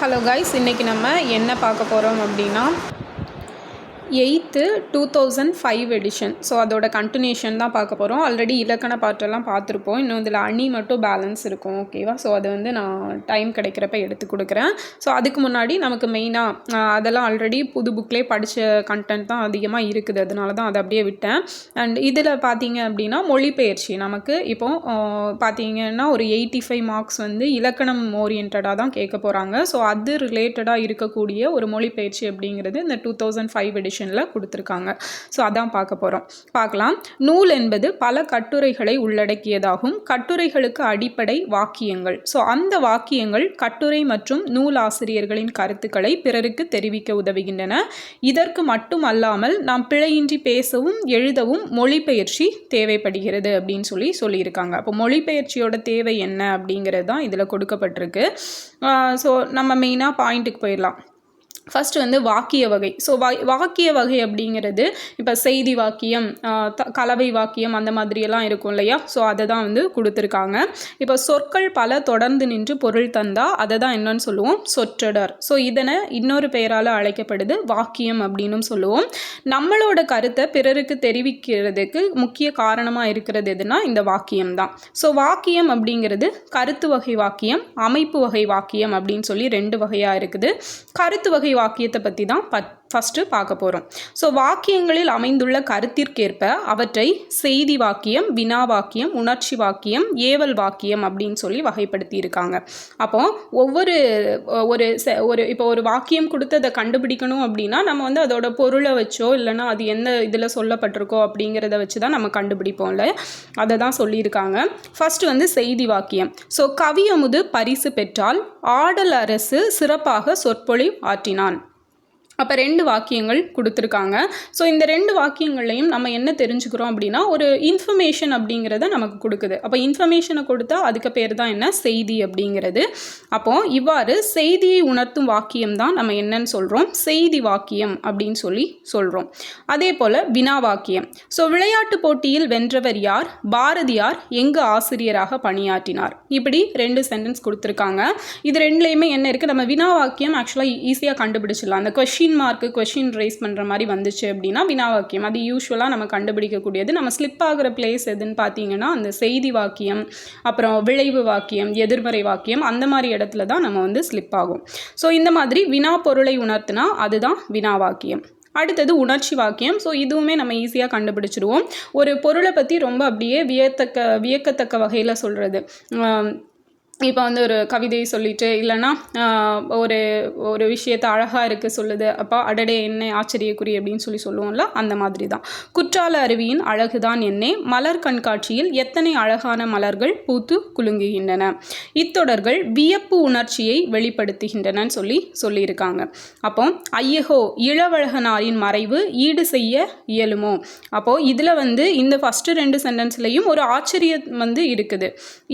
Hello guys இன்றைக்கி நம்ம என்ன பார்க்க போகிறோம் அப்படின்னா eighth two thousand five edition. So அதோட கண்டினியூஷன் தான் பார்க்க போகிறோம் ஆல்ரெடி இலக்கண பாட்டெல்லாம் பார்த்துருப்போம். இன்னும் இதில் அணி மட்டும் பேலன்ஸ் இருக்கும். ஓகேவா ஸோ அது வந்து நான் டைம் கிடைக்கிறப்ப எடுத்து கொடுக்குறேன். ஸோ அதுக்கு முன்னாடி நமக்கு மெயினாக அதெல்லாம் ஆல்ரெடி புது புக்லேயே படித்த கண்டென்ட் தான் அதிகமாக இருக்குது. அதனால தான் அதை அப்படியே விட்டேன். அண்ட் இதில் பார்த்தீங்க அப்படின்னா மொழிபெயர்ச்சி. நமக்கு இப்போ பார்த்தீங்கன்னா ஒரு எயிட்டி ஃபைவ் மார்க்ஸ் வந்து இலக்கணம் ஓரியன்டாக தான் கேட்க போகிறாங்க ஸோ அது ரிலேட்டடாக இருக்கக்கூடிய ஒரு மொழிபெயர்ச்சி அப்படிங்கிறது இந்த டூ தௌசண்ட் ஃபைவ் எடிஷன் எடிஷனில் கொடுத்துருக்காங்க. ஸோ அதான் பார்க்க போகிறோம் பார்க்கலாம். நூல் என்பது பல கட்டுரைகளை உள்ளடக்கியதாகும். கட்டுரைகளுக்கு அடிப்படை வாக்கியங்கள். ஸோ அந்த வாக்கியங்கள் கட்டுரை மற்றும் நூல் ஆசிரியர்களின் கருத்துக்களை பிறருக்கு தெரிவிக்க உதவுகின்றன. இதற்கு மட்டும் அல்லாமல் நாம் பிழையின்றி பேசவும் எழுதவும் மொழிபெயர்ச்சி தேவைப்படுகிறது அப்படின்னு சொல்லி சொல்லியிருக்காங்க. அப்போ மொழிபெயர்ச்சியோட தேவை என்ன அப்படிங்கிறது தான் இதில் கொடுக்கப்பட்டிருக்கு. ஸோ நம்ம மெயினாக பாயிண்ட்டுக்கு போயிடலாம். ஃபஸ்ட்டு வந்து வாக்கிய வகை. ஸோ வா வாக்கிய வகை அப்படிங்கிறது இப்போ செய்தி வாக்கியம் த கலவை வாக்கியம் அந்த மாதிரியெல்லாம் இருக்கும் இல்லையா? ஸோ அதை தான் வந்து கொடுத்துருக்காங்க. இப்போ சொற்கள் பல தொடர்ந்து நின்று பொருள் தந்தால் அதை தான் என்னன்னு சொல்லுவோம்? சொற்றொடர். ஸோ இதனை இன்னொரு பெயரால் அழைக்கப்படுது வாக்கியம் அப்படின்னும் சொல்லுவோம். நம்மளோட கருத்தை பிறருக்கு தெரிவிக்கிறதுக்கு முக்கிய காரணமாக இருக்கிறது எதுனா இந்த வாக்கியம் தான். ஸோ வாக்கியம் அப்படிங்கிறது கருத்து வகை வாக்கியம் அமைப்பு வகை வாக்கியம் அப்படின்னு சொல்லி ரெண்டு வகையாக இருக்குது. கருத்து வகை வாக்கியத்தை பற்றி தான் பத் ஃபஸ்ட்டு பார்க்க போகிறோம் ஸோ வாக்கியங்களில் அமைந்துள்ள கருத்திற்கேற்ப அவற்றை செய்தி வாக்கியம் வினா வாக்கியம் உணர்ச்சி வாக்கியம் ஏவல் வாக்கியம் அப்படின்னு சொல்லி வகைப்படுத்தி இருக்காங்க அப்போ ஒவ்வொரு ஒரு ஒரு இப்போ ஒரு வாக்கியம் கொடுத்து அதை கண்டுபிடிக்கணும் அப்படின்னா நம்ம வந்து அதோட பொருளை வச்சோ இல்லைன்னா அது எந்த இதில் சொல்லப்பட்டிருக்கோ அப்படிங்கிறத வச்சு தான் நம்ம கண்டுபிடிப்போம்ல அதை தான் சொல்லியிருக்காங்க. ஃபஸ்ட்டு வந்து செய்தி வாக்கியம். ஸோ கவியமுது பரிசு பெற்றால் ஆடல் அரசு சிறப்பாக சொற்பொழிவு ஆற்றினான். அப்போ ரெண்டு வாக்கியங்கள் கொடுத்துருக்காங்க. ஸோ இந்த ரெண்டு வாக்கியங்கள்லையும் நம்ம என்ன தெரிஞ்சுக்கிறோம் அப்படின்னா ஒரு இன்ஃபர்மேஷன் அப்படிங்கிறத நமக்கு கொடுக்குது. அப்போ இன்ஃபர்மேஷனை கொடுத்தா அதுக்கு பேர் தான் என்ன? செய்தி அப்படிங்கிறது. அப்போது இவ்வாறு செய்தியை உணர்த்தும் வாக்கியம் தான் நம்ம என்னன்னு சொல்கிறோம் செய்தி வாக்கியம் அப்படின்னு சொல்லி சொல்கிறோம் அதே போல் வினா வாக்கியம். ஸோ விளையாட்டு போட்டியில் வென்றவர் யார்? பாரதியார் எங்கு ஆசிரியராக பணியாற்றினார்? இப்படி ரெண்டு சென்டென்ஸ் கொடுத்துருக்காங்க. இது ரெண்டுலேயுமே என்ன இருக்குது நம்ம வினா வாக்கியம் ஆக்சுவலாக ஈஸியாக கண்டுபிடிச்சிடலாம். அந்த கொஷின் மார்க்கு கொஷின் ரைஸ் பண்ணுற மாதிரி வந்துச்சு அப்படின்னா வினா வாக்கியம் அது யூஸ்வலாக நம்ம கண்டுபிடிக்கக்கூடியது. நம்ம ஸ்லிப் ஆகிற பிளேஸ் எதுன்னு பார்த்தீங்கன்னா அந்த செய்தி வாக்கியம் அப்புறம் விளைவு வாக்கியம் எதிர்மறை வாக்கியம் அந்த மாதிரி இடத்துல தான் நம்ம வந்து ஸ்லிப் ஆகும். ஸோ இந்த மாதிரி வினா பொருளை உணர்த்தினா அதுதான் வினா வாக்கியம். அடுத்தது உணர்ச்சி வாக்கியம். ஸோ இதுவுமே நம்ம ஈஸியாக கண்டுபிடிச்சிடுவோம். ஒரு பொருளை பற்றி ரொம்ப அப்படியே வியத்தக்க வியக்கத்தக்க வகையில் சொல்கிறது இப்போ வந்து ஒரு கவிதை சொல்லிட்டு இல்லைன்னா ஒரு ஒரு விஷயத்தை அழகாக இருக்குது சொல்லுது அப்போ அடடே என்ன ஆச்சரியக்குறி அப்படின்னு சொல்லி சொல்லுவோம்ல அந்த மாதிரி தான் குற்றால அருவியின் அழகு தான் என்னே மலர் கண்காட்சியில் எத்தனை அழகான மலர்கள் பூத்து குலுங்குகின்றன. இத்தொடர்கள் வியப்பு உணர்ச்சியை வெளிப்படுத்துகின்றனன்னு சொல்லி சொல்லியிருக்காங்க. அப்போ ஐயகோ இளவழகனாரின் மறைவு ஈடு செய்ய இயலுமோ? அப்போது இதில் வந்து இந்த ஃபஸ்ட்டு ரெண்டு சென்டென்ஸ்லையும் ஒரு ஆச்சரியம் வந்து இருக்குது.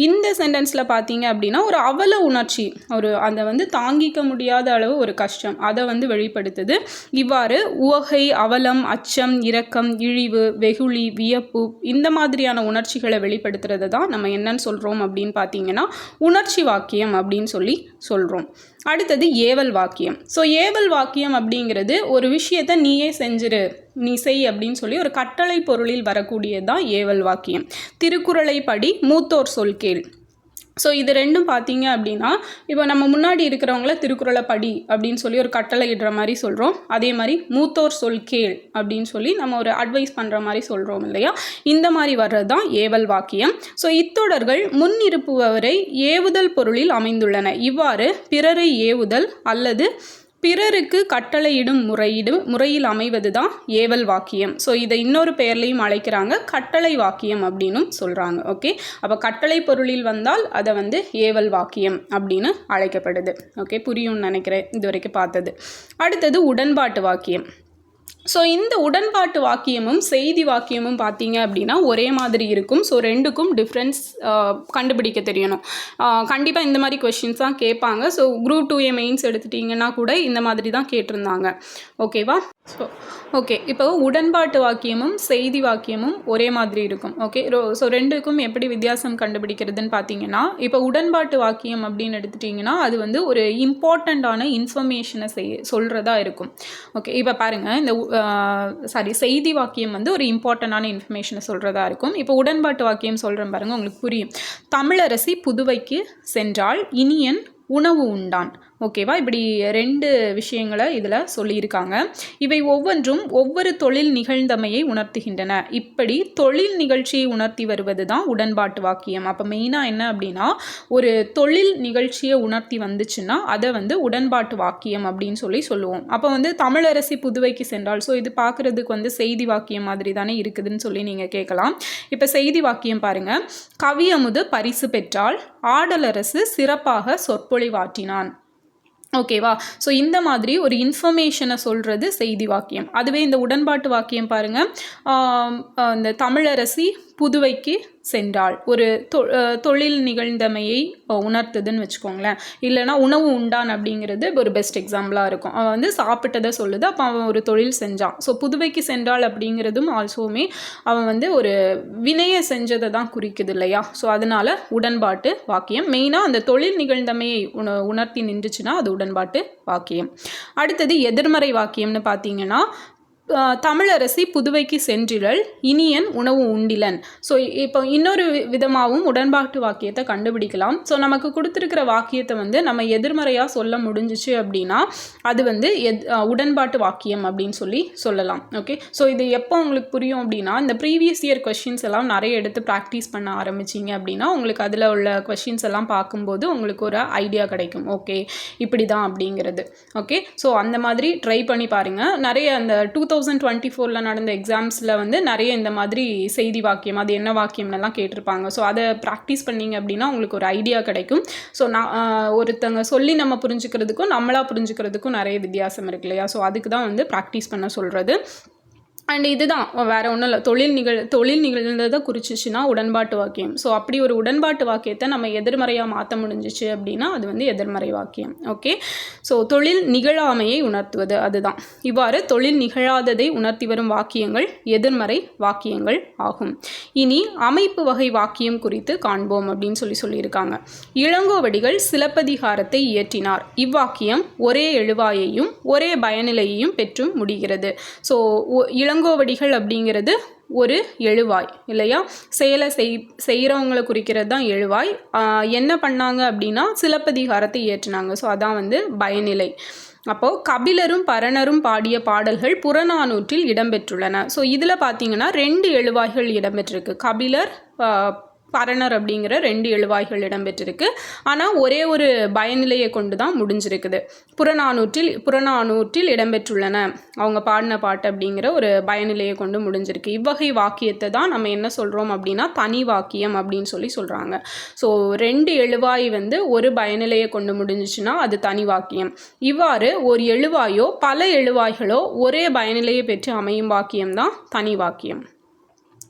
இந்த சென்டென்ஸில் பார்த்தீங்க அப்படின்னா ஒரு அவல உணர்ச்சி ஒரு அதை வந்து தாங்கிக்க முடியாத அளவு ஒரு கஷ்டம். அதை வந்து வெளிப்படுத்துது. இவ்வாறு உவகை அவலம் அச்சம் இரக்கம் இழிவு வெகுளி வியப்பு இந்த மாதிரியான உணர்ச்சிகளை வெளிப்படுத்துறது தான் நம்ம என்னன்னு சொல்கிறோம் அப்படின்னு பார்த்தீங்கன்னா உணர்ச்சி வாக்கியம் அப்படின்னு சொல்லி சொல்கிறோம் அடுத்தது ஏவல் வாக்கியம். ஸோ ஏவல் வாக்கியம் அப்படிங்கிறது ஒரு விஷயத்தை நீயே செஞ்சிரு நீ செய் அப்படின்னு சொல்லி ஒரு கட்டளை பொருளில் வரக்கூடியது தான் ஏவல் வாக்கியம். திருக்குறளை படி மூத்தோர் சொல் கேள். ஸோ இது ரெண்டும் பார்த்தீங்க அப்படின்னா இப்போ நம்ம முன்னாடி இருக்கிறவங்கள திருக்குறளை படி அப்படின்னு சொல்லி ஒரு கட்டளை இடுற மாதிரி சொல்கிறோம் அதே மாதிரி மூத்தோர் சொல் கேள் அப்படின்னு சொல்லி நம்ம ஒரு அட்வைஸ் பண்ணுற மாதிரி சொல்கிறோம் இல்லையா? இந்த மாதிரி வர்றது தான் ஏவல் வாக்கியம். ஸோ இத்தொடர்கள் முன் இருப்புபவரை ஏவுதல் பொருளில் அமைந்துள்ளன. இவ்வாறு பிறரை ஏவுதல் அல்லது பிறருக்கு கட்டளையிடும் முறையிடு முறையில் அமைவது தான் ஏவல் வாக்கியம். ஸோ இதை இன்னொரு பெயர்லையும் அழைக்கிறாங்க கட்டளை வாக்கியம் அப்படின்னும் சொல்கிறாங்க ஓகே அப்போ கட்டளை பொருளில் வந்தால் அதை வந்து ஏவல் வாக்கியம் அப்படின்னு அழைக்கப்படுது ஓகே புரியும்னு நினைக்கிறேன் இது வரைக்கும் பார்த்தது. அடுத்தது உடன்பாட்டு வாக்கியம். ஸோ இந்த உடன்பாட்டு வாக்கியமும் செய்தி வாக்கியமும் பார்த்தீங்க அப்படின்னா ஒரே மாதிரி இருக்கும். ஸோ ரெண்டுக்கும் டிஃப்ரென்ஸ் கண்டுபிடிக்க தெரியணும். கண்டிப்பாக இந்த மாதிரி கொஷின்ஸ் தான் கேட்பாங்க. So group two A mains எடுத்துட்டிங்கன்னா கூட இந்த மாதிரி தான் கேட்டிருந்தாங்க. ஓகேவா ஸோ ஓகே இப்போ உடன்பாட்டு வாக்கியமும் செய்தி வாக்கியமும் ஒரே மாதிரி இருக்கும். ஓகே ஸோ ரெண்டுக்கும் எப்படி வித்தியாசம் கண்டுபிடிக்கிறதுன்னு பார்த்தீங்கன்னா இப்போ உடன்பாட்டு வாக்கியம் அப்படின்னு எடுத்துட்டிங்கன்னா அது வந்து ஒரு இம்பார்ட்டண்ட்டான இன்ஃபர்மேஷனை செய் சொல்கிறதா இருக்கும். ஓகே இப்போ பாருங்கள் இந்த சாரி செய்தி வாக்கியம் வந்து ஒரு இம்பார்ட்டண்டான இன்ஃபர்மேஷனை சொல்கிறதா இருக்கும். இப்போ உடன்பாட்டு வாக்கியம் சொல்கிறேன் பாருங்கள் உங்களுக்கு புரியும். தமிழரசி புதுவைக்கு சென்றால் இனியன் உணவு உண்டான். ஓகேவா? இப்படி ரெண்டு விஷயங்களை இதில் சொல்லியிருக்காங்க. இவை ஒவ்வொன்றும் ஒவ்வொரு தொழில் நிகழ்ந்தமையை உணர்த்துகின்றன. இப்படி தொழில் நிகழ்ச்சியை உணர்த்தி வருவது தான் உடன்பாட்டு வாக்கியம். அப்போ மெயினாக என்ன அப்படின்னா ஒரு தொழில் நிகழ்ச்சியை உணர்த்தி வந்துச்சுன்னா அதை வந்து உடன்பாட்டு வாக்கியம் அப்படின்னு சொல்லி சொல்லுவோம். அப்போ வந்து தமிழரசி புதுவைக்கு சென்றால் ஸோ இது பார்க்குறதுக்கு வந்து செய்தி வாக்கியம் மாதிரி தானே இருக்குதுன்னு சொல்லி நீங்கள் கேட்கலாம். இப்போ செய்தி வாக்கியம் பாருங்கள் கவியமுது பரிசு பெற்றால் ஆடலரசு சிறப்பாக சொற்பொழிவாற்றினான். ஓகேவா ஸோ இந்த மாதிரி ஒரு இன்ஃபர்மேஷனை சொல்கிறது செய்தி வாக்கியம். அதுவே இந்த உடன்பாட்டு வாக்கியம் பாருங்கள் இந்த தமிழரசி புதுவைக்கு சென்றாள். ஒரு தொ தொழில் நிகழ்ந்தமையை உணர்த்துதுன்னு வச்சுக்கோங்களேன். இல்லைனா உணவு உண்டான் அப்படிங்கிறது ஒரு பெஸ்ட் எக்ஸாம்பிளாக இருக்கும். அவன் வந்து சாப்பிட்டதை சொல்லுது அப்போ அவன் ஒரு தொழில் செஞ்சான் ஸோ புதுவைக்கு சென்றாள் அப்படிங்கிறதும் ஆல்சோமே அவன் வந்து ஒரு வினையை செஞ்சதை தான் குறிக்குது இல்லையா? ஸோ அதனால் உடன்பாட்டு வாக்கியம். மெயினாக அந்த தொழில் நிகழ்ந்தமையை உண உணர்த்தி நின்றுச்சுன்னா அது உடன்பாட்டு வாக்கியம். அடுத்தது எதிர்மறை வாக்கியம்னு பார்த்தீங்கன்னா தமிழரசி புதுவைக்கு சென்றிடல் இனியன் உணவு உண்டிலன். ஸோ இப்போ இன்னொரு விதமாகவும் உடன்பாட்டு வாக்கியத்தை கண்டுபிடிக்கலாம். ஸோ நமக்கு கொடுத்துருக்கிற வாக்கியத்தை வந்து நம்ம எதிர்மறையாக சொல்ல முடிஞ்சிச்சு அப்படின்னா அது வந்து எத் உடன்பாட்டு வாக்கியம் அப்படின்னு சொல்லி சொல்லலாம். ஓகே ஸோ இது எப்போ உங்களுக்கு புரியும் அப்படின்னா இந்த ப்ரீவியஸ் இயர் கொஷின்ஸ் எல்லாம் நிறைய எடுத்து ப்ராக்டிஸ் பண்ண ஆரம்பிச்சிங்க அப்படின்னா உங்களுக்கு அதில் உள்ள கொஷின்ஸ் எல்லாம் பார்க்கும்போது உங்களுக்கு ஒரு ஐடியா கிடைக்கும். ஓகே இப்படி தான் அப்படிங்கிறது. ஓகே ஸோ அந்த மாதிரி ட்ரை பண்ணி பாருங்கள் நிறைய அந்த டூ தௌசண்ட் டுவெண்ட்டி ஃபோரில் நடந்த எக்ஸாம்ஸில் வந்து நிறைய இந்த மாதிரி செய்தி வாக்கியம் அது என்ன வாக்கியம்லாம் கேட்டிருப்பாங்க. ஸோ அதை ப்ராக்டிஸ் பண்ணிங்க அப்படின்னா உங்களுக்கு ஒரு ஐடியா கிடைக்கும். ஸோ நான் ஒருத்தங்க சொல்லி நம்ம புரிஞ்சுக்கிறதுக்கும் நம்மளாக புரிஞ்சுக்கிறதுக்கும் நிறைய வித்தியாசம் இருக்கு இல்லையா? ஸோ அதுக்கு தான் வந்து ப்ராக்டிஸ் பண்ண சொல்கிறது அண்ட் இதுதான் வேறு ஒன்றும் இல்லை. தொழில் நிகழ் தொழில் நிகழ்ந்ததை குறிச்சிச்சுன்னா உடன்பாட்டு வாக்கியம். ஸோ அப்படி ஒரு உடன்பாட்டு வாக்கியத்தை நம்ம எதிர்மறையாக மாற்ற முடிஞ்சிச்சு அப்படின்னா அது வந்து எதிர்மறை வாக்கியம். ஓகே ஸோ தொழில் நிகழாமையை உணர்த்துவது அதுதான். இவ்வாறு தொழில் நிகழாததை உணர்த்தி வரும் வாக்கியங்கள் எதிர்மறை வாக்கியங்கள் ஆகும். இனி அமைப்பு வகை வாக்கியம் குறித்து காண்போம் அப்படின்னு சொல்லி சொல்லியிருக்காங்க. இளங்கோவடிகள் சிலப்பதிகாரத்தை இயற்றினார். இவ்வாக்கியம் ஒரே எழுவாயையும் ஒரே பயனிலையையும் பெற்றும் முடிகிறது. ஸோ இள இளங்கோவடிகள் அப்படிங்கிறது ஒரு எழுவாய் இல்லையா? செயலை செய் செய்கிறவங்களை குறிக்கிறது தான் எழுவாய். என்ன பண்ணாங்க அப்படின்னா சிலப்பதிகாரத்தை இயற்றினாங்க. ஸோ அதான் வந்து பயனிலை. அப்போது கபிலரும் பரணரும் பாடிய பாடல்கள் புறநானூற்றில் இடம்பெற்றுள்ளன. ஸோ இதில் பார்த்தீங்கன்னா ரெண்டு எழுவாய்கள் இடம்பெற்றிருக்கு. கபிலர் பரணர் அப்படிங்கிற ரெண்டு எழுவாய்கள் இடம்பெற்றிருக்கு. ஆனால் ஒரே ஒரு பயநிலையை கொண்டு தான் முடிஞ்சிருக்குது. புறநானூற்றில் புறநானூற்றில் இடம்பெற்றுள்ளன. அவங்க பாடின பாட்டு அப்படிங்கிற ஒரு பயநிலையை கொண்டு முடிஞ்சிருக்கு. இவ்வகை வாக்கியத்தை தான் நம்ம என்ன சொல்கிறோம் அப்படின்னா தனி வாக்கியம் அப்படின்னு சொல்லி சொல்கிறாங்க ஸோ ரெண்டு எழுவாய் வந்து ஒரு பயநிலையை கொண்டு முடிஞ்சிச்சுன்னா அது தனி வாக்கியம். இவ்வாறு ஒரு எழுவாயோ பல எழுவாய்களோ ஒரே பயநிலையை பெற்று அமையும் வாக்கியம் தான் தனி வாக்கியம்.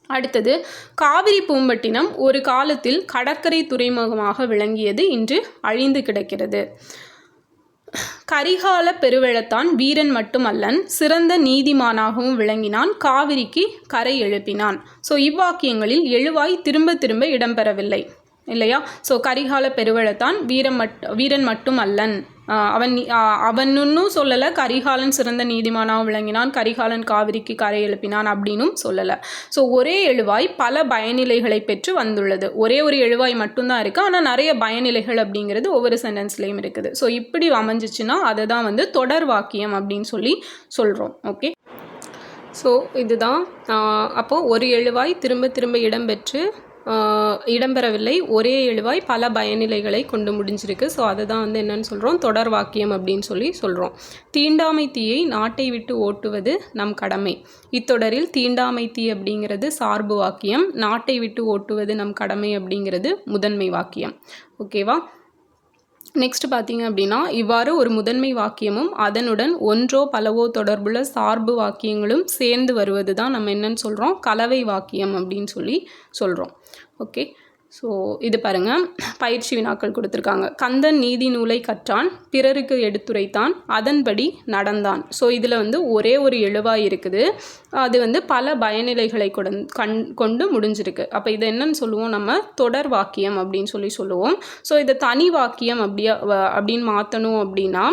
அடுத்தது காவிரி பூம்பட்டினம் ஒரு காலத்தில் கடற்கரை துறைமுகமாக விளங்கியது இன்று அழிந்து கிடக்கிறது. கரிகால பெருவெளத்தான் வீரன் மட்டுமல்லன் சிறந்த நீதிமானாகவும் விளங்கினான் காவிரிக்கு கரை எழுப்பினான். ஸோ இவ்வாக்கியங்களில் எழுவாய் திரும்ப திரும்ப இடம்பெறவில்லை. இல்லையா? ஸோ கரிகால பெருவழத்தான் வீரம் மட் வீரன் மட்டும் அல்லன் அவன் அவனுன்னும் சொல்லலை கரிகாலன் சிறந்த நீதிமானாக விளங்கினான் கரிகாலன் காவிரிக்கு கரை எழுப்பினான் அப்படின்னும் சொல்லலை. ஸோ ஒரே எழுவாய் பல பயனிலைகளை பெற்று வந்துள்ளது. ஒரே ஒரு எழுவாய் மட்டும்தான் இருக்குது ஆனால் நிறைய பயனிலைகள் அப்படிங்கிறது ஒவ்வொரு சென்டென்ஸ்லேயும் இருக்குது. ஸோ இப்படி அமைஞ்சிச்சுன்னா அதை தான் வந்து தொடர் வாக்கியம் அப்படின்னு சொல்லி சொல்கிறோம் ஓகே ஸோ இதுதான். அப்போது ஒரு எழுவாய் திரும்ப திரும்ப இடம்பெற்று இடம்பெறவில்லை. ஒரே எழுவாய் பல பயனிலைகளை கொண்டு முடிஞ்சிருக்கு. ஸோ அதை தான் வந்து என்னென்னு சொல்கிறோம் தொடர் வாக்கியம் அப்படின்னு சொல்லி சொல்கிறோம் தீண்டாமை தீயை நாட்டை விட்டு ஓட்டுவது நம் கடமை. இத்தொடரில் தீண்டாமை தீ அப்படிங்கிறது சார்பு வாக்கியம். நாட்டை விட்டு ஓட்டுவது நம் கடமை அப்படிங்கிறது முதன்மை வாக்கியம். ஓகேவா நெக்ஸ்ட் பார்த்தீங்க அப்படின்னா இவ்வாறு ஒரு முதன்மை வாக்கியமும் அதனுடன் ஒன்றோ பலவோ தொடர்புள்ள சார்பு வாக்கியங்களும் சேர்ந்து வருவது தான் நம்ம என்னன்னு சொல்கிறோம் கலவை வாக்கியம் அப்படின்னு சொல்லி சொல்கிறோம் ஓகே ஸோ இது பாருங்கள் பயிற்சி வினாக்கள் கொடுத்துருக்காங்க. கந்தன் நீதி நூலை கற்றான் பிறருக்கு எடுத்துரைத்தான் அதன்படி நடந்தான். ஸோ இதில் வந்து ஒரே ஒரு எழுவாய் இருக்குது. அது வந்து பல பயநிலைகளை கொடன் கண் கொண்டு முடிஞ்சிருக்கு. அப்போ இது என்னன்னு சொல்லுவோம்? நம்ம தொடர் வாக்கியம் அப்படின்னு சொல்லி சொல்லுவோம். ஸோ இதை தனி வாக்கியம் அப்படியா வ- அப்படின்னு மாற்றணும் அப்படின்னா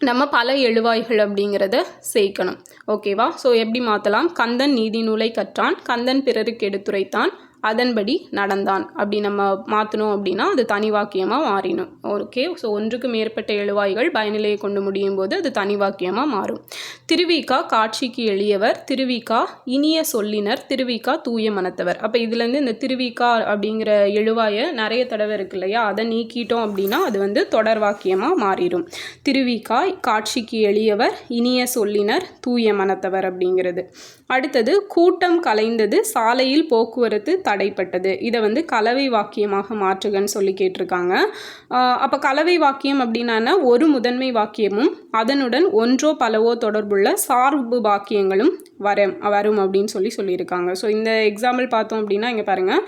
நம்ம பல எழுவாய்கள் அப்படிங்கிறத சேர்க்கணும் ஓகேவா? ஸோ எப்படி மாற்றலாம் கந்தன் நீதி நூலை கற்றான் கந்தன் பிறருக்கு எடுத்துரைத்தான் அதன்படி நடந்தான். அப்படி நம்ம மாற்றணும் அப்படின்னா அது தனி வாக்கியமாக மாறிடும் ஓகே ஸோ ஒன்றுக்கு மேற்பட்ட எழுவாய்கள் பயனிலையை கொண்டு முடியும் போது அது தனி வாக்கியமாக மாறும். திருவிக்கா காட்சிக்கு எளியவர் திருவிக்கா இனிய சொல்லினர் திருவிக்கா தூய மனத்தவர். அப்போ இதுலேருந்து இந்த திருவிக்கா அப்படிங்கிற எழுவாயை நிறைய தடவை இருக்கு இல்லையா? அதை நீக்கிட்டோம் அப்படின்னா அது வந்து தொடர் வாக்கியமாக மாறிடும். திருவிக்கா காட்சிக்கு எளியவர் இனிய சொல்லினர் தூய மனத்தவர் அப்படிங்கிறது. அடுத்தது கூட்டம் கலைந்தது சாலையில் போக்குவரத்து தடைப்பட்டது இதை வந்து கலவை வாக்கியமாக மாற்றுகன்னு சொல்லி கேட்டிருக்காங்க. அப்போ கலவை வாக்கியம் அப்படின்னா ஒரு முதன்மை வாக்கியமும் அதனுடன் ஒன்றோ பலவோ தொடர்புள்ள சார்பு வாக்கியங்களும் வரும் வரும் அப்படின்னு சொல்லி சொல்லியிருக்காங்க. ஸோ இந்த எக்ஸாம்பிள் பார்த்தோம் அப்படின்னா இங்கே பாருங்கள்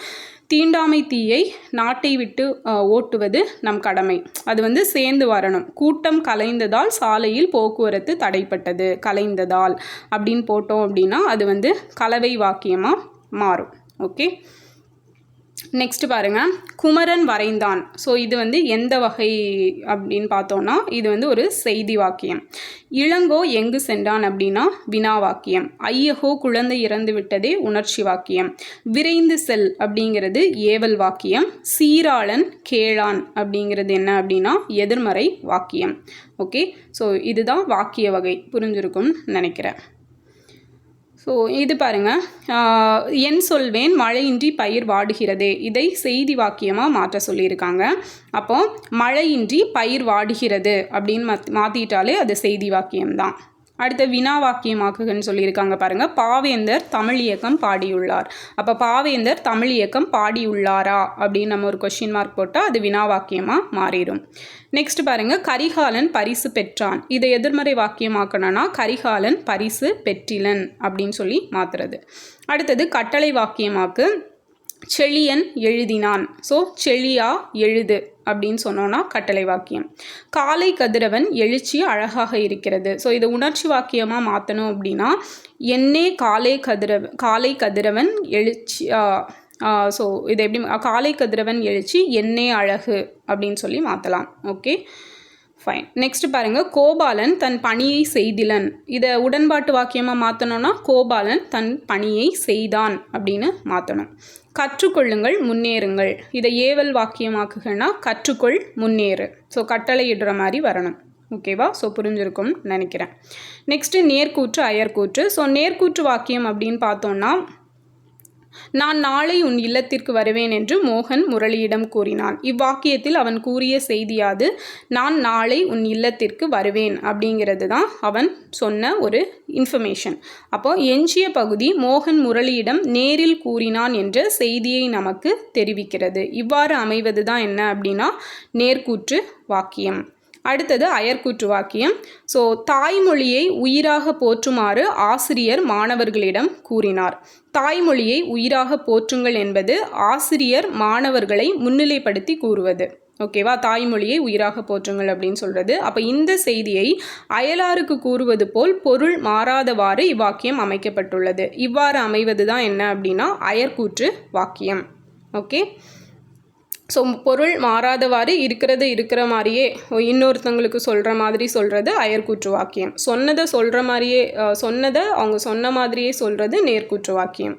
தீண்டாமை தீயை நாட்டை விட்டு ஓட்டுவது நம் கடமை. அது வந்து சேர்ந்து வரணும். கூட்டம் கலைந்ததால் சாலையில் போக்குவரத்து தடைப்பட்டது. கலைந்ததால் அப்படின்னு போட்டோம் அப்படின்னா அது வந்து கலவை வாக்கியமாக மாறும். ஓகே நெக்ஸ்ட் பாருங்கள் குமரன் வரைந்தான். ஸோ இது வந்து எந்த வகை அப்படின்னு பார்த்தோன்னா இது வந்து ஒரு செய்தி வாக்கியம். இளங்கோ எங்கு சென்றான் அப்படின்னா வினா வாக்கியம். ஐயகோ குழந்தை இறந்து விட்டதே உணர்ச்சி வாக்கியம். விரைந்து செல் அப்படிங்கிறது ஏவல் வாக்கியம். சீராளன் கேளான் அப்படிங்கிறது என்ன அப்படின்னா எதிர்மறை வாக்கியம். ஓகே ஸோ இதுதான் வாக்கிய வகை. புரிஞ்சிருக்கும்னு நினைக்கிறேன். ஸோ இது பாருங்க. என் சொல்வேன் மழையின்றி பயிர் வாடுகிறதே. இதை செய்தி வாக்கியமாக மாற்ற சொல்லியிருக்காங்க. அப்போ மழையின்றி பயிர் வாடுகிறது அப்படின்னு மாத் மாற்றிட்டாலே அது செய்தி வாக்கியம்தான். அடுத்த வினா வாக்கியமாக்குகன்னு சொல்லியிருக்காங்க பாருங்க. பாவேந்தர் தமிழ் இயக்கம் பாடியுள்ளார். அப்போ பாவேந்தர் தமிழ் இயக்கம் பாடியுள்ளாரா? அப்படின்னு நம்ம ஒரு கொஷின் மார்க் போட்டால் அது வினா வாக்கியமாக மாறிடும். நெக்ஸ்ட் பாருங்க. கரிகாலன் பரிசு பெற்றான். இதை எதிர்மறை வாக்கியமாக்கணும்னா கரிகாலன் பரிசு பெற்றிலன் அப்படின்னு சொல்லி மாத்துறது. அடுத்தது கட்டளை வாக்கியமாக்கு. செழியன் எழுதினான். ஸோ செழியா எழுது அப்படின்னு சொன்னோன்னா கட்டளை வாக்கியம். காலை கதிரவன் எழுச்சி அழகாக இருக்கிறது. ஸோ இதை உணர்ச்சி வாக்கியமாக மாற்றணும் அப்படின்னா என்னே காலை கதிரவன் காலை கதிரவன் எழுச்சி ஸோ இது எப்படி காலை கதிரவன் எழுச்சி என்னே அழகு அப்படின்னு சொல்லி மாற்றலாம் ஓகே? ஃபைன் நெக்ஸ்ட் பாருங்கள் கோபாலன் தன் பணியை செய்திலன். இதை உடன்பாட்டு வாக்கியமாக மாற்றணும்னா கோபாலன் தன் பணியை செய்தான் அப்படின்னு மாற்றணும் கற்றுக்கொள்ளுங்கள் முன்னேறுங்கள். இதை ஏவல் வாக்கியமாக்குகன்னா கற்றுக்கொள் முன்னேறு. ஸோ கட்டளையிடுற மாதிரி வரணும். ஓகேவா ஸோ புரிஞ்சிருக்கும்னு நினைக்கிறேன். நெக்ஸ்ட்டு நேர்கூற்று அயர்கூற்று. ஸோ நேர்கூற்று வாக்கியம் அப்படின்னு பார்த்தோன்னா நான் நாளை உன் இல்லத்திற்கு வருவேன் என்று மோகன் முரளியிடம் கூறினான் இவ்வாக்கியத்தில் அவன் கூறிய செய்தியாது நான் நாளை உன் இல்லத்திற்கு வருவேன் அப்படிங்கிறது தான் அவன் சொன்ன ஒரு இன்ஃபர்மேஷன் அப்போ எஞ்சிய பகுதி மோகன் முரளியிடம் நேரில் கூறினான் என்ற செய்தியை நமக்கு தெரிவிக்கிறது. இவ்வாறு அமைவது தான் என்ன அப்படின்னா நேர்கூற்று வாக்கியம். அடுத்தது அயர்கூற்று வாக்கியம் ஸோ தாய்மொழியை உயிராக போற்றுமாறு ஆசிரியர் மாணவர்களிடம் கூறினார். தாய்மொழியை உயிராக போற்றுங்கள் என்பது ஆசிரியர் மாணவர்களை முன்னிலைப்படுத்தி கூறுவது. ஓகேவா தாய்மொழியை உயிராக போற்றுங்கள் அப்படின்னு சொல்கிறது அப்போ இந்த செய்தியை அயலாருக்கு கூறுவது போல் பொருள் மாறாதவாறு இவ்வாக்கியம் அமைக்கப்பட்டுள்ளது. இவ்வாறு அமைவது தான் என்ன அப்படின்னா அயர்கூற்று வாக்கியம். ஓகே ஸோ பொருள் மாறாதவாறு இருக்கிறது இருக்கிற மாதிரியே இன்னொருத்தவங்களுக்கு சொல்கிற மாதிரி சொல்கிறது அயர்கூற்று வாக்கியம். சொன்னதை சொல்கிற மாதிரியே சொன்னதை அவங்க சொன்ன மாதிரியே சொல்கிறது நேர்கூற்று வாக்கியம்.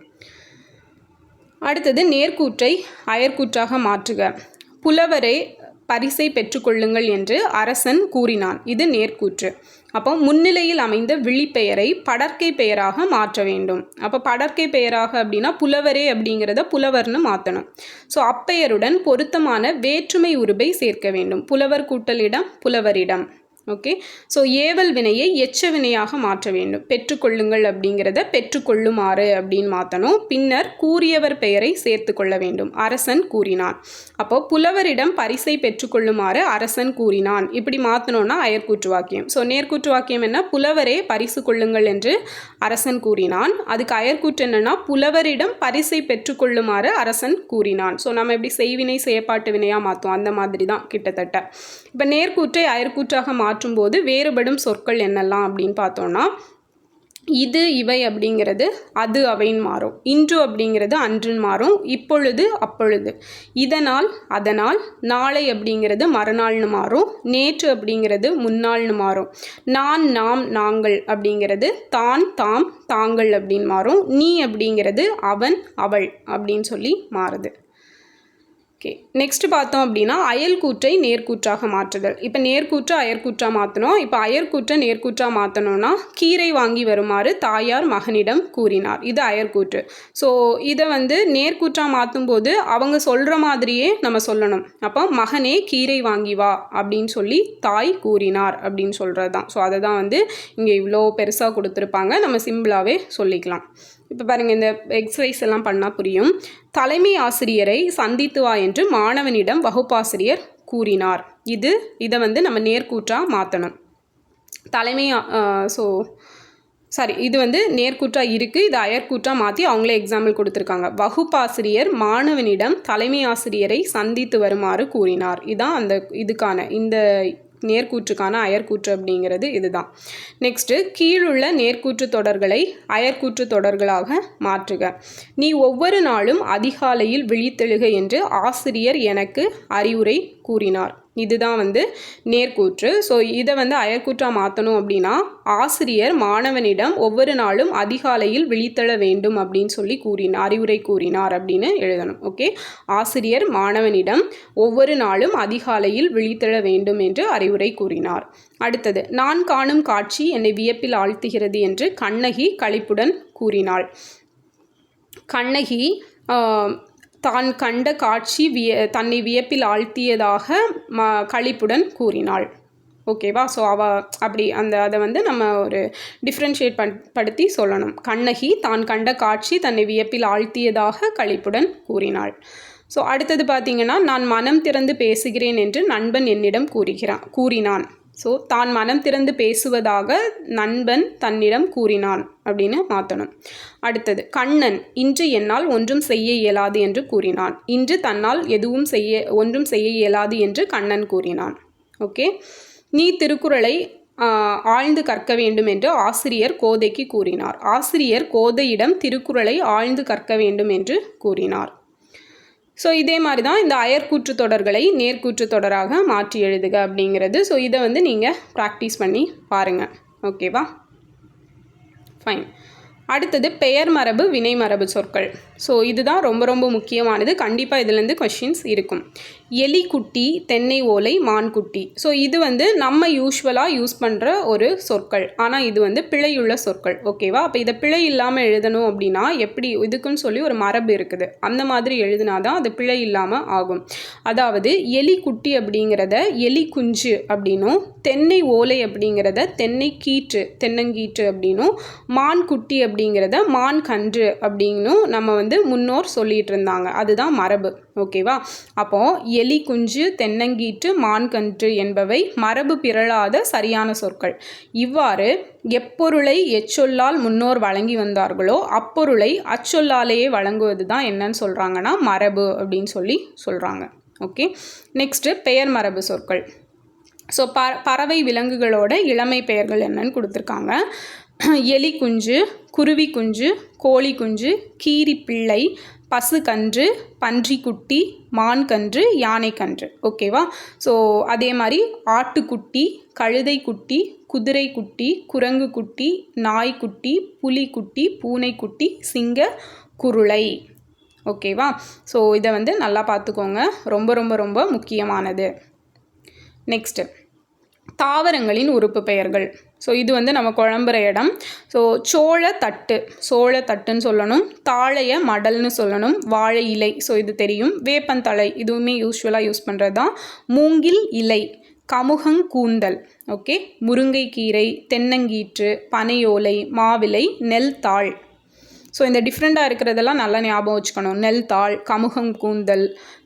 அடுத்தது நேர்கூற்றை அயர்கூற்றாக மாற்றுக. புலவரே பரிசை பெற்றுக்கொள்ளுங்கள் என்று அரசன் கூறினான். இது நேர்கூற்று அப்போ முன்னிலையில் அமைந்த விழிப்பெயரை படற்கை பெயராக மாற்ற வேண்டும். அப்போ படற்கை பெயராக அப்படின்னா புலவரே அப்படிங்கிறத புலவர்னு மாற்றணும் ஸோ அப்பெயருடன் பொருத்தமான வேற்றுமை உருபை சேர்க்க வேண்டும். புலவர் கூட்டலிடம் புலவரிடம். ஓகே ஸோ ஏவல் வினையை எச்ச வினையாக மாற்ற வேண்டும். பெற்றுக்கொள்ளுங்கள் அப்படிங்கிறத பெற்றுக்கொள்ளுமாறு அப்படின்னு மாற்றணும் பின்னர் கூறியவர் பெயரை சேர்த்து கொள்ள வேண்டும். அரசன் கூறினான். அப்போ புலவரிடம் பரிசை பெற்றுக்கொள்ளுமாறு அரசன் கூறினான். இப்படி மாற்றணும்னா அயற்கூற்று வாக்கியம். ஸோ நேர்கூற்று வாக்கியம் என்ன? புலவரே பரிசு கொள்ளுங்கள் என்று அரசன் கூறினான். அதுக்கு அயற்கூற்று என்னன்னா புலவரிடம் பரிசை பெற்றுக்கொள்ளுமாறு அரசன் கூறினான். ஸோ நம்ம எப்படி செய்வினை செயற்பாட்டு வினையாக மாற்றுவோம் அந்த மாதிரி தான் கிட்டத்தட்ட. இப்போ நேர்கூற்றை அயற்கூற்றாக மாற்றும்போது வேறுபடும் சொற்கள் என்னெல்லாம் அப்படின்னு பார்த்தோம்னா இது இவை அப்படிங்கிறது அது அவைன்னு மாறும். இன்று அப்படிங்கிறது அன்றுன்னு மாறும். இப்பொழுது அப்பொழுது. இதனால் அதனால் நாளை அப்படிங்கிறது மறுநாள்னு மாறும். நேற்று அப்படிங்கிறது முன்னாள்னு மாறும். நான் நாம் நாங்கள் அப்படிங்கிறது தான் தாம் தாங்கள் அப்படின்னு மாறும். நீ அப்படிங்கிறது அவன் அவள் அப்படின்னு சொல்லி மாறுது. ஓகே நெக்ஸ்ட் பார்த்தோம் அப்படின்னா அயல்கூற்றை நேர்கூற்றாக மாற்றுதல். இப்போ நேர்கூற்று அயற்கூற்றாக மாற்றணும் இப்போ அயற்கூற்றை நேர்கூற்றாக மாற்றணும்னா கீரை வாங்கி வருமாறு தாயார் மகனிடம் கூறினார். இது அயற்கூற்று. ஸோ இதை வந்து நேர்கூற்றாக மாற்றும் போது அவங்க சொல்கிற மாதிரியே நம்ம சொல்லணும். அப்போ மகனே கீரை வாங்கி வா அப்படின்னு சொல்லி தாய் கூறினார் அப்படின்னு சொல்கிறது தான் ஸோ அதை தான் வந்து இங்கே இவ்வளோ பெருசாக கொடுத்துருப்பாங்க. நம்ம சிம்பிளாகவே சொல்லிக்கலாம். இப்போ பாருங்கள் இந்த எக்ஸசைஸ் எல்லாம் பண்ணால் புரியும். தலைமை ஆசிரியரை சந்தித்து வா என்று மாணவனிடம் வகுப்பாசிரியர் கூறினார். இது இதை வந்து நம்ம நேர்கூற்றாக மாற்றணும் தலைமை ஸோ சாரி இது வந்து நேர்கூற்றாக இருக்குது இது அயற்கூற்றாக மாற்றி அவங்களே எக்ஸாம்பிள் கொடுத்துருக்காங்க. வகுப்பாசிரியர் மாணவனிடம் தலைமை ஆசிரியரை சந்தித்து வருமாறு கூறினார். இதான் அந்த இதுக்கான இந்த நேர்கூற்றுக்கான அயற்கூற்று அப்படிங்கிறது இதுதான். நெக்ஸ்ட்டு கீழுள்ள நேர்கூற்று தொடர்களை அயற்கூற்று தொடர்களாக மாற்றுக. நீ ஒவ்வொரு நாளும் அதிகாலையில் விழித்தெழுக என்று ஆசிரியர் எனக்கு அறிவுரை கூறினார். இதுதான் வந்து நேர்கூற்று. ஸோ இதை வந்து அயற்கூற்றாக மாற்றணும் அப்படின்னா ஆசிரியர் மாணவனிடம் ஒவ்வொரு நாளும் அதிகாலையில் விழித்தள வேண்டும் அப்படின்னு சொல்லி கூறினார் அறிவுரை கூறினார் அப்படின்னு எழுதணும். ஓகே ஆசிரியர் மாணவனிடம் ஒவ்வொரு நாளும் அதிகாலையில் விழித்தள வேண்டும் என்று அறிவுரை கூறினார். அடுத்தது நான் காணும் காட்சி என்னை வியப்பில் ஆழ்த்துகிறது என்று கண்ணகி களிப்புடன் கூறினாள். கண்ணகி தான் கண்ட காட்சி விய தன்னை வியப்பில் ஆழ்த்தியதாக ம களிப்புடன் கூறினாள். ஓகேவா ஸோ அவ அப்படி அந்த அதை வந்து நம்ம ஒரு டிஃப்ரென்ஷியேட் பண் படுத்தி சொல்லணும். கண்ணகி தான் கண்ட காட்சி தன்னை வியப்பில் ஆழ்த்தியதாக களிப்புடன் கூறினாள். ஸோ அடுத்தது பார்த்தீங்கன்னா நான் மனம் திறந்து பேசுகிறேன் என்று நண்பன் என்னிடம் கூறுகிறான் கூறினான். ஸோ தான் மனம் திறந்து பேசுவதாக நண்பன் தன்னிடம் கூறினான் அப்படின்னு மாற்றணும் அடுத்தது கண்ணன் இன்று என்னால் ஒன்றும் செய்ய இயலாது என்று கூறினான். இன்று தன்னால் எதுவும் செய்ய ஒன்றும் செய்ய இயலாது என்று கண்ணன் கூறினான். ஓகே நீ திருக்குறளை ஆழ்ந்து கற்க வேண்டும் என்று ஆசிரியர் கோதைக்கு கூறினார். ஆசிரியர் கோதையிடம் திருக்குறளை ஆழ்ந்து கற்க வேண்டும் என்று கூறினார். ஸோ இதே மாதிரி தான் இந்த அயற்கூற்று தொடர்களை நேர்கூற்று தொடராக மாற்றி எழுதுக அப்படிங்கிறது. ஸோ இதை வந்து நீங்கள் ப்ராக்டிஸ் பண்ணி பாருங்கள் ஓகேவா ஃபைன் அடுத்தது பெயர் மரபு வினை மரபு சொற்கள். ஸோ இதுதான் ரொம்ப ரொம்ப முக்கியமானது. கண்டிப்பாக இதுலேருந்து கொஷின்ஸ் இருக்கும். எலி குட்டி தென்னை ஓலை மான் குட்டி ஸோ இது வந்து நம்ம யூஸ்வலாக யூஸ் பண்ணுற ஒரு சொற்கள். ஆனால் இது வந்து பிழையுள்ள சொற்கள். ஓகேவா அப்போ இதை பிழை இல்லாமல் எழுதணும் அப்படின்னா எப்படி இதுக்குன்னு சொல்லி ஒரு மரபு இருக்குது. அந்த மாதிரி எழுதினா தான் அது பிழை இல்லாமல் ஆகும். அதாவது எலி குட்டி அப்படிங்கிறத எலி குஞ்சு அப்படின்னும் தென்னை ஓலை அப்படிங்கிறத தென்னை கீற்று தென்னங்கீற்று அப்படின்னும் மான் குட்டி அப்படிங்கிறத மான் கன்று அப்படின்னும் நம்ம வந்து முன்னோர் சொல்லிட்டு இருந்தாங்க அதுதான் மரபு. ஓகேவா? அப்போது எலி குஞ்சு தென்னங்கீற்று மான்கன்று என்பவை மரபு பிறழாத சரியான சொற்கள். இவ்வாறு எப்பொருளை எச்சொல்லால் முன்னோர் வழங்கி வந்தார்களோ அப்பொருளை அச்சொல்லாலேயே வழங்குவது தான் என்னன்னு சொல்கிறாங்கன்னா மரபு அப்படின்னு சொல்லி சொல்கிறாங்க ஓகே? நெக்ஸ்ட்டு பெயர் மரபு சொற்கள். ஸோ ப பறவை விலங்குகளோட இளமை பெயர்கள் என்னன்னு கொடுத்துருக்காங்க. எலி குஞ்சு குருவி குஞ்சு கோழி குஞ்சு கீரி பிள்ளை பசுக்கன்று பன்றிக்குட்டி மான்கன்று யானைக்கன்று. ஓகேவா? ஸோ அதே மாதிரி ஆட்டுக்குட்டி கழுதை குட்டி குதிரை குட்டி குரங்கு குட்டி நாய்க்குட்டி புலிக்குட்டி பூனைக்குட்டி சிங்க குருளை. ஓகேவா? ஸோ இதை வந்து நல்லா பார்த்துக்கோங்க. ரொம்ப ரொம்ப ரொம்ப முக்கியமானது. நெக்ஸ்ட்டு. தாவரங்களின் உறுப்பு பெயர்கள். ஸோ இது வந்து நம்ம குழம்புற இடம். ஸோ சோழ தட்டு. சோழ தட்டுன்னு சொல்லணும். தாழைய மடல்னு சொல்லணும். வாழை இலை. ஸோ இது தெரியும். வேப்பந்தழை இதுவுமே யூஸ்வலாக யூஸ் பண்ணுறது தான் மூங்கில் இலை. கமுகங்கூந்தல் ஓகே முருங்கைக்கீரை தென்னங்கீற்று பனையோலை மாவிலை நெல் தாள். ஸோ இந்த டிஃப்ரெண்ட்டாக இருக்கிறதெல்லாம் நல்லா ஞாபகம் வச்சுக்கணும். நெல் தாள் கமுகம் கூந்தல்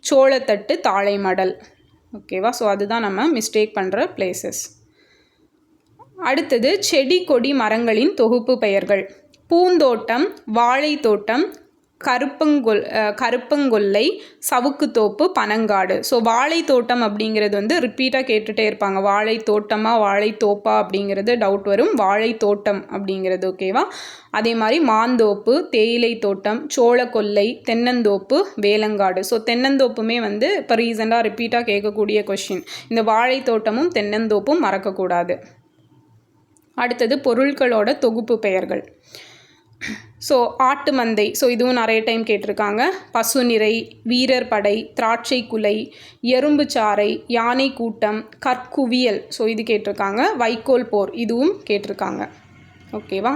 சோளத்தட்டு தாழை மடல். ஓகேவா ஸோ அதுதான் நம்ம மிஸ்டேக் பண்ணுற பிளேசஸ் அடுத்தது செடி கொடி மரங்களின் தொகுப்பு பெயர்கள். பூந்தோட்டம் வாழைத்தோட்டம் கருப்பங்கொல் கருப்பங்கொல்லை சவுக்குத்தோப்பு பனங்காடு. ஸோ வாழைத்தோட்டம் அப்படிங்கிறது வந்து ரிப்பீட்டாக கேட்டுகிட்டே இருப்பாங்க. வாழை தோட்டமாக வாழை தோப்பா அப்படிங்கிறது டவுட் வரும். வாழை தோட்டம் அப்படிங்கிறது ஓகேவா அதே மாதிரி மாந்தோப்பு தேயிலை தோட்டம் சோளக்கொல்லை தென்னந்தோப்பு வேலங்காடு. ஸோ தென்னந்தோப்புமே வந்து இப்போ ரீசெண்டாக ரிப்பீட்டாக கேட்கக்கூடிய கொஷின் இந்த வாழை தோட்டமும் தென்னந்தோப்பும் மறக்கக்கூடாது. அடுத்தது பொருட்களோட தொகுப்பு பெயர்கள். ஸோ ஆட்டு மந்தை. ஸோ இதுவும் நிறைய டைம் கேட்டிருக்காங்க. பசு நிறை வீரர் படை திராட்சை குலை எறும்பு சாறை யானை கூட்டம் கற்குவியல். ஸோ இது கேட்டிருக்காங்க. வைக்கோல் போர். இதுவும் கேட்டிருக்காங்க. ஓகேவா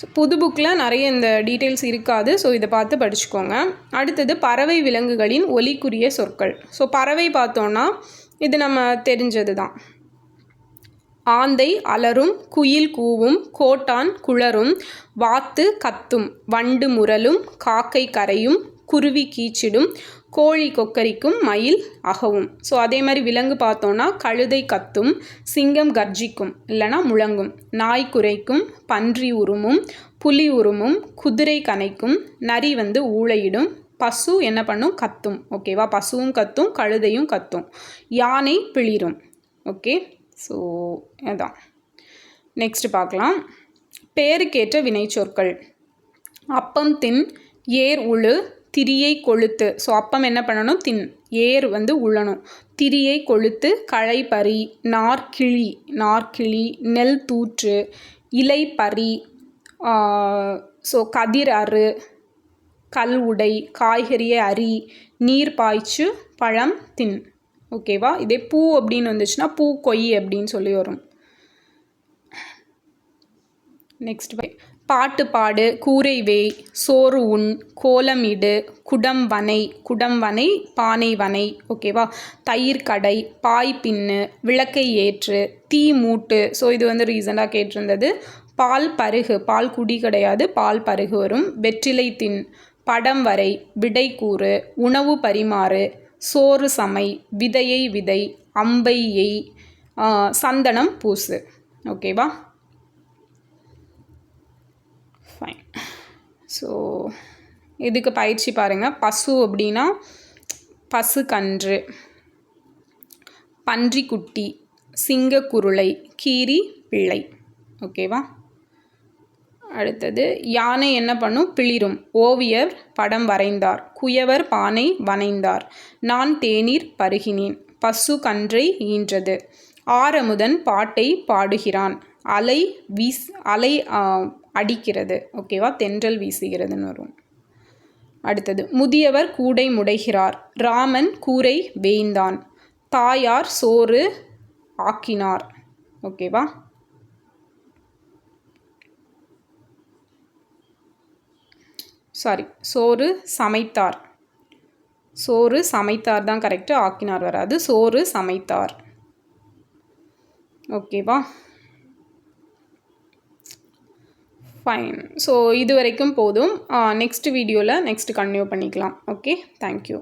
ஸோ புது புக்கில் நிறைய இந்த டீட்டெயில்ஸ் இருக்காது. ஸோ இதை பார்த்து படிச்சுக்கோங்க. அடுத்தது பறவை விலங்குகளின் ஒலிக்குரிய சொற்கள். ஸோ பறவை பார்த்தோன்னா இது நம்ம தெரிஞ்சது தான் ஆந்தை அலரும் குயில் கூவும் கோட்டான் குளரும் வாத்து கத்தும் வண்டு முரலும் காக்கை கரையும் குருவி கீச்சிடும் கோழி கொக்கரிக்கும் மயில் அகவும். ஸோ அதே மாதிரி விலங்கு பார்த்தோன்னா கழுதை கத்தும் சிங்கம் கர்ஜிக்கும் இல்லைனா முழங்கும் நாய் குறைக்கும் பன்றி உருமும் புலி உருமும் குதிரை கனைக்கும் நரி வந்து ஊழையிடும் பசு என்ன பண்ணும்? கத்தும். ஓகேவா பசுவும் கத்தும் கழுதையும் கத்தும். யானை பிளிரும். ஓகே ஸோ அதான். நெக்ஸ்ட் பார்க்கலாம். பேருக்கேற்ற வினைச்சொற்கள். அப்பம் தின் ஏர் உழு திரியை கொளுத்து. ஸோ அப்பம் என்ன பண்ணணும்? தின் ஏர் வந்து உழணும். திரியை கொளுத்து களை பறி நார்கிளி நார்கிழி நெல் தூற்று இலை பறி ஸோ கதிர் அறு கல் உடை காய்கறியை அரி நீர் பாய்ச்சு பழம் தின். ஓகேவா? இதே பூ அப்படின்னு வந்துச்சுன்னா பூ கொய் அப்படின்னு சொல்லி வரும். நெக்ஸ்ட் பாட்டு பாடு கூரை வேய் சோறு உண் கோலம் இடு குடம் வனை குடம் வனை பானை வனை ஓகேவா? தயிர் கடை பாய் பின்னு விளக்கை ஏற்று தீ மூட்டு. ஸோ இது வந்து ரீசெண்டாக கேட்டிருந்தது. பால் பருகு பால் குடி கிடையாது பால் பருகு வரும். வெற்றிலை தின் படம் வரை விடை கூறு உணவு பரிமாறு சோறு சமை விதையை விதை அம்பை எய் சந்தனம் பூசு. ஓகேவா ஃபைன் ஸோ இதுக்கு பயிற்சி பாருங்கள் பசு அப்படின்னா பசு கன்று பன்றிக்குட்டி சிங்கக்குருளை கீரி பிள்ளை. ஓகேவா அடுத்தது யானை என்ன பண்ணும்? பிளிரும். ஓவியர் படம் வரைந்தார். குயவர் பானை வனைந்தார் நான் தேநீர் பருகினேன். பசு கன்றை ஈன்றது. ஆரமுதன் பாட்டை பாடுகிறான். அலை வீஸ் அலை அடிக்கிறது. ஓகேவா தென்றல் வீசுகிறதுன்னு வரும். அடுத்தது முதியவர் கூடை முடைகிறார். ராமன் கூரை வேய்ந்தான். தாயார் சோறு ஆக்கினார். ஓகேவா சாரி சோறு சமைத்தார். சோறு சமைத்தார் தான் கரெக்டு ஆக்கினார் வராது. சோறு சமைத்தார். ஓகேவா ஃபைன் ஸோ இது வரைக்கும் போதும். நெக்ஸ்ட் வீடியோவில் நெக்ஸ்ட் கன்டினியூ பண்ணிக்கலாம். Okay thank you